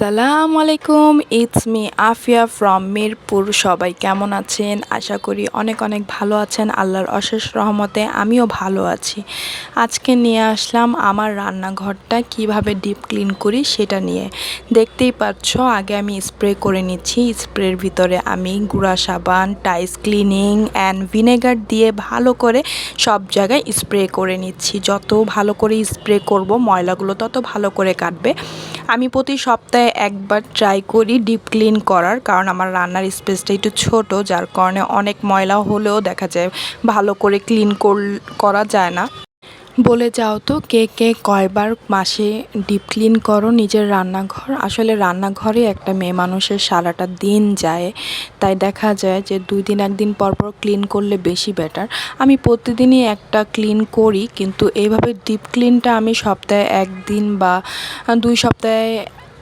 সালাম আলাইকুম it's me Afia from Mirpur. সবাই কেমন আছেন? আশা করি অনেক অনেক ভালো আছেন। আল্লাহর অশেষ রহমতে আমিও ভালো আছি। আজকে নিয়ে আসলাম আমার রান্নাঘরটা, কীভাবে ডিপ ক্লিন করি সেটা নিয়ে। দেখতেই পাচ্ছ, আগে আমি স্প্রে করে নিচ্ছি। স্প্রের ভিতরে আমি গুঁড়া সাবান টাইস ক্লিনিং অ্যান্ড ভিনেগার দিয়ে ভালো করে সব জায়গায় স্প্রে করে নিচ্ছি। যত ভালো করে স্প্রে করব, ময়লাগুলো তত ভালো করে কাটবে। আমি প্রতি সপ্তাহে একবার ট্রাই করি ডিপ ক্লিন করার, কারণ আমার রান্নার স্পেসটা একটু ছোট, যার কারণে অনেক ময়লা হলেও দেখা যায় ভালো করে ক্লিন করা যায় না। বলে যাও তো কে কে কয়বার মাসে ডিপ ক্লিন করো নিজের রান্নাঘর? আসলে রান্নাঘরে একটা মেয়ে মানুষের সারাটা দিন যায়, তাই দেখা যায় যে দুই দিন, একদিন পর পর ক্লিন করলে বেশি বেটার আমি প্রতিদিনই একটা ক্লিন করি, কিন্তু এইভাবে ডিপ ক্লিনটা আমি সপ্তাহে একদিন বা দুই সপ্তাহে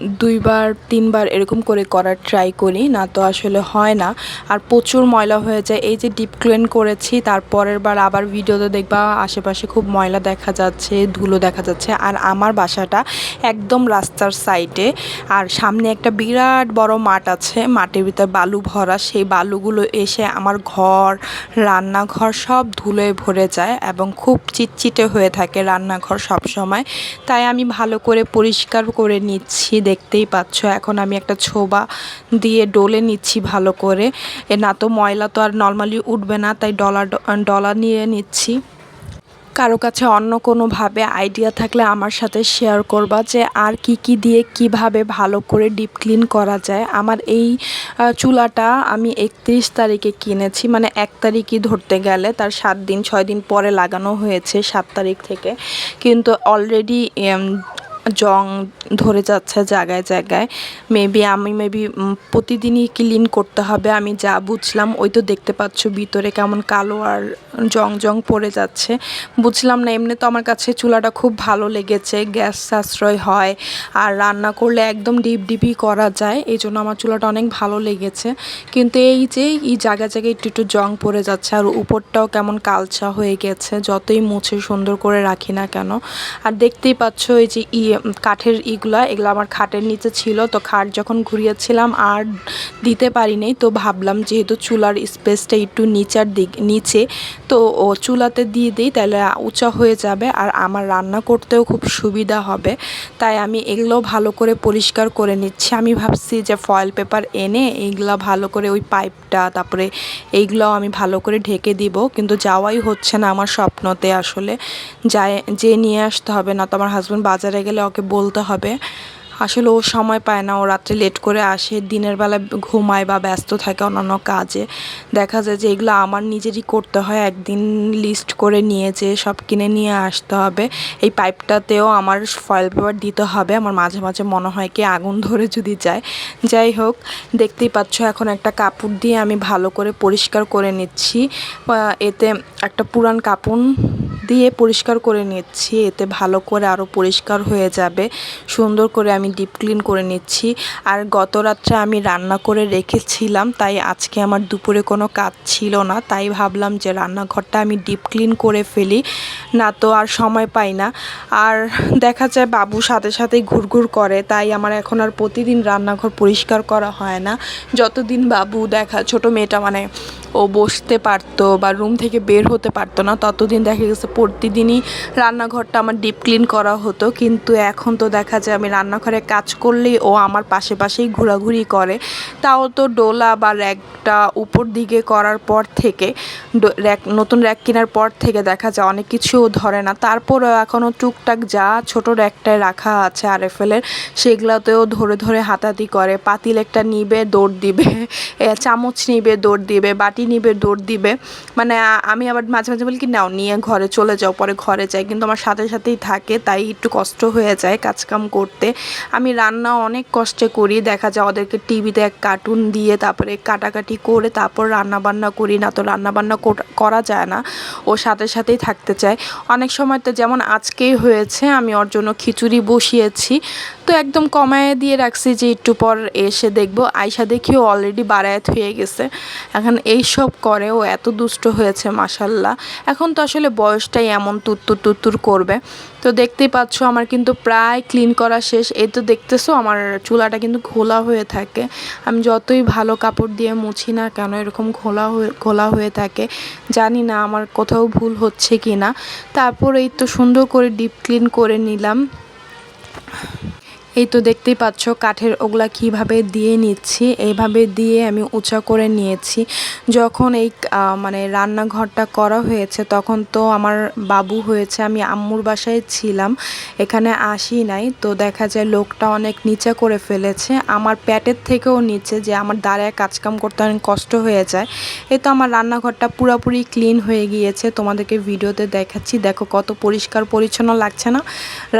দুইবার, তিনবার এরকম করে করার ট্রাই করি, না তো আসলে হয় না। আর প্রচুর ময়লা হয়ে যায়। এই যে ডিপ ক্লিন করেছি, তারপরের বার আবার ভিডিওতে দেখবা আশেপাশে খুব ময়লা দেখা যাচ্ছে, ধুলো দেখা যাচ্ছে। আর আমার বাসাটা একদম রাস্তার সাইডে আর সামনে একটা বিরাট বড় মাঠ আছে, মাঠের ভিতর বালু ভরা। সেই বালুগুলো এসে আমার ঘর, রান্নাঘর সব ধুলোয় ভরে যায় এবং খুব চিটচিটে হয়ে থাকে রান্নাঘর সব সময় তাই আমি ভালো করে পরিষ্কার করে নিচ্ছি দেখতেই পাচ্ছ, এখন আমি একটা ছোবা দিয়ে ডলে নিচ্ছি ভালো করে। এ না তো ময়লা তো আর নর্মালি উঠবে না, তাই ডলা ডলা নিয়ে নিচ্ছি। কারও কাছে অন্য কোনোভাবে আইডিয়া থাকলে আমার সাথে শেয়ার করবা যে আর কি কি দিয়ে কীভাবে ভালো করে ডিপ ক্লিন করা যায়। আমার এই চুলাটা আমি একত্রিশ তারিখে কিনেছি মানে এক তারিখই ধরতে গেলে, তার সাত দিন, ছয় দিন পরে লাগানো হয়েছে সাত তারিখ থেকে। কিন্তু অলরেডি জং ধরে যাচ্ছে জায়গায় জায়গায়। মেবি আমি মেবি প্রতিদিনই ক্লিন করতে হবে, আমি যা বুঝলাম ওই তো দেখতে পাচ্ছ ভিতরে কেমন কালো আর জং জং পড়ে যাচ্ছে। বুঝলাম না, এমনি তো আমার কাছে চুলাটা খুব ভালো লেগেছে, গ্যাস সাশ্রয় হয়, আর রান্না করলে একদম ডিপ ডিপই করা যায় এই জন্য আমার চুলাটা অনেক ভালো লেগেছে। কিন্তু এই যে, এই জায়গায় জায়গায় একটু একটু জং পড়ে যাচ্ছে, আর উপরটাও কেমন কালচা হয়ে গেছে, যতই মুছে সুন্দর করে রাখি না কেন। আর দেখতেই পাচ্ছ এই যে ই কাঠের ইগুলা এগুলো আমার খাটের নিচে ছিল, তো খাট যখন ঘুরিয়েছিলাম আর দিতে পারিনি, তো ভাবলাম যেহেতু চুলার স্পেসটা একটু নিচার দিক, নিচে, তো ও চুলাতে দিয়ে দিই, তাহলে উঁচা হয়ে যাবে আর আমার রান্না করতেও খুব সুবিধা হবে। তাই আমি এগুলো ভালো করে পরিষ্কার করে নিচ্ছি। আমি ভাবছি যে ফয়েল পেপার এনে এইগুলা ভালো করে ওই পাইপটা তারপরে এইগুলো আমি ভালো করে ঢেকে দিব। কিন্তু যাওয়াই হচ্ছে না আমার স্বপ্নতে আসলে। যায় যে নিয়ে আসতে হবে না তো আমার হাজব্যান্ড বাজারে গেলে ওকে বলতে হবে। আসলে ও সময় পায় না, ও রাত্রে লেট করে আসে, দিনের বেলা ঘুমায় বা ব্যস্ত থাকে অন্যান্য কাজে। দেখা যায় যে এগুলো আমার নিজেরই করতে হয়, একদিন লিস্ট করে নিয়ে যে সব কিনে নিয়ে আসতে হবে। এই পাইপটাতেও আমার ফয়েল পেপার দিতে হবে, আমার মাঝে মাঝে মনে হয় কি আগুন ধরে যদি যায়। যাই হোক, দেখতেই পাচ্ছ এখন একটা কাপড় দিয়ে আমি ভালো করে পরিষ্কার করে নিচ্ছি। এতে একটা পুরান কাপড় দিয়ে পরিষ্কার করে নিচ্ছি। এতে ভালো করে আরও পরিষ্কার হয়ে যাবে। সুন্দর করে আমি ডিপ ক্লিন করে নিচ্ছি। আর গত রাত্রে আমি রান্না করে রেখেছিলাম, তাই আজকে আমার দুপুরে কোনো কাজ ছিল না। তাই ভাবলাম যে রান্নাঘরটা আমি ডিপ ক্লিন করে ফেলি, না তো আর সময় পাই না। আর দেখা যায় বাবু সাথে সাথেই ঘুরঘুর করে, তাই আমার এখন আর প্রতিদিন রান্নাঘর পরিষ্কার করা হয় না। যতদিন বাবু দেখা, ছোট মেয়েটা মানে ও বসতে পারতো বা রুম থেকে বের হতে পারতো না। ততদিন দেখা গেছে প্রতিদিনই রান্নাঘরটা আমার ডিপ ক্লিন করা হতো। কিন্তু এখন তো দেখা যায় আমি রান্নাঘরে কাজ করলেই ও আমার পাশে পাশেই ঘোরাঘুরি করে। তাও তো ডোলা বা র্যাকটা উপর দিকে করার পর থেকে র্যাক, নতুন র্যাক কেনার পর থেকে দেখা যায় অনেক কিছুও ধরে না। তারপরেও এখনও টুকটাক যা ছোট র্যাকটায় রাখা আছে আর এফেলের সেগুলোতেও ধরে ধরে হাতাহাতি করে। পাতিল একটা নিবে, দৌড় দিবে চামচ নিবে, দৌড় দিবে, বাটি নিবে, দৌড় দিবে। মানে আমি আবার মাঝে মাঝে বলি কি, নাও, নিয়ে ঘরে চলে যাও, পরে ঘরে যাই। কিন্তু আমার সাথে সাথেই থাকে, তাই একটু কষ্ট হয়ে যায় কাজকাম করতে। আমি রান্না অনেক কষ্টে করি, দেখা যায় ওদেরকে টিভিতে এক কার্টুন দিয়ে তারপরে কাটাকাটি করে তারপর রান্না বান্না করি, না তো রান্না বান্না করা যায় না, ও সাথে সাথেই থাকতে চায়। অনেক সময় তো যেমন আজকেই হয়েছে, আমি ওর জন্য খিচুড়ি বসিয়েছি। তো একদম কমায় দিয়ে রাখছি যে একটু পর এসে দেখব। আয়সা দেখিও অলরেডি বাড়ায়াত হয়ে গেছে। এখন এই সব করে, ও এত দুষ্ট হয়েছে মাসাল্লাহ এখন তো আসলে বয়সটাই এমন তুত্তুর তুত্তুর করবে। তো দেখতেই পাচ্ছ আমার কিন্তু প্রায় ক্লিন করা শেষ। এই তো দেখতেছো আমার চুলাটা কিন্তু ঘোলা হয়ে থাকে। আমি যতই ভালো কাপড় দিয়ে মুছি না কেন, এরকম ঘোলা হয়ে ঘোলা হয়ে থাকে। জানি না আমার কোথাও ভুল হচ্ছে কি না তারপর এই তো সুন্দর করে ডিপ ক্লিন করে নিলাম। এই তো দেখতেই পাচ্ছ কাঠের ওগুলা কীভাবে দিয়ে নিচ্ছি। এইভাবে দিয়ে আমি উঁচা করে নিয়েছি। যখন এই মানে রান্নাঘরটা করা হয়েছে, তখন তো আমার বাবু হয়েছে, আমি আম্মুর বাসায় ছিলাম, এখানে আসি নাই। তো দেখা যায় লোকটা অনেক নিচে করে ফেলেছে। আমার প্যাটের থেকেও নিচে যে আমার দাঁড়ায় কাজকাম করতে অনেক কষ্ট হয়ে যায়। এই তো আমার রান্নাঘরটা পুরোপুরি ক্লিন হয়ে গিয়েছে। তোমাদেরকে ভিডিওতে দেখাচ্ছি। দেখো কত পরিষ্কার পরিচ্ছন্ন লাগছে না।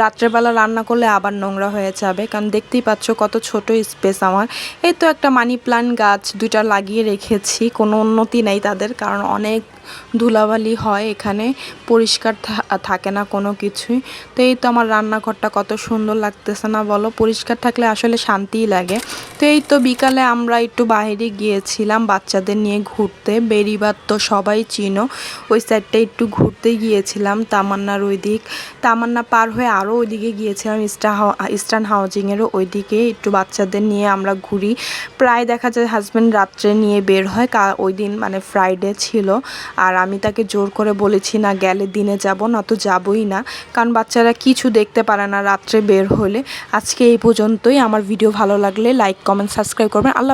রাত্রেবেলা রান্না করলে আবার নোংরা হয়ে যাবে, কারণ দেখতেই পাচ্ছ কত ছোট স্পেস আমার। এই তো একটা মানি প্লান্ট গাছ দুইটা লাগিয়ে রেখেছি, কোনো উন্নতি নেই তাদের, কারণ অনেক ধুলাবালি হয় এখানে, পরিষ্কার থাকে না কোনো কিছুই। তো এই তো আমার রান্নাঘরটা কত সুন্দর লাগতেছে না বলো? পরিষ্কার থাকলে আসলে শান্তিই লাগে। তো এই তো বিকালে আমরা একটু বাইরে গিয়েছিলাম বাচ্চাদের নিয়ে ঘুরতে। বেরিবার তো সবাই চিনো। ওই সাইডটা একটু ঘুরতে গিয়েছিলাম তামান্নার ওই দিক তামান্না পার হয়ে আরও ওইদিকে গিয়েছিলাম, ইস্টা ইস্টার্ন হাউজিংয়েরও ওইদিকে একটু বাচ্চাদের নিয়ে আমরা ঘুরি। প্রায় দেখা যায় হাজব্যান্ড রাত্রে নিয়ে বের হয় ওই দিন মানে ফ্রাইডে ছিল। আর আমি তাকে জোর করে বলেছি, না, গেলে দিনে যাব না, তো যাবই না। কারণ বাচ্চারা কিছু দেখতে পারে না রাত্রে বের হলে। আজকে এই পর্যন্তই। আমার ভিডিও ভালো লাগলে লাইক কমেন্ট সাবস্ক্রাইব করবেন। আল্লাহ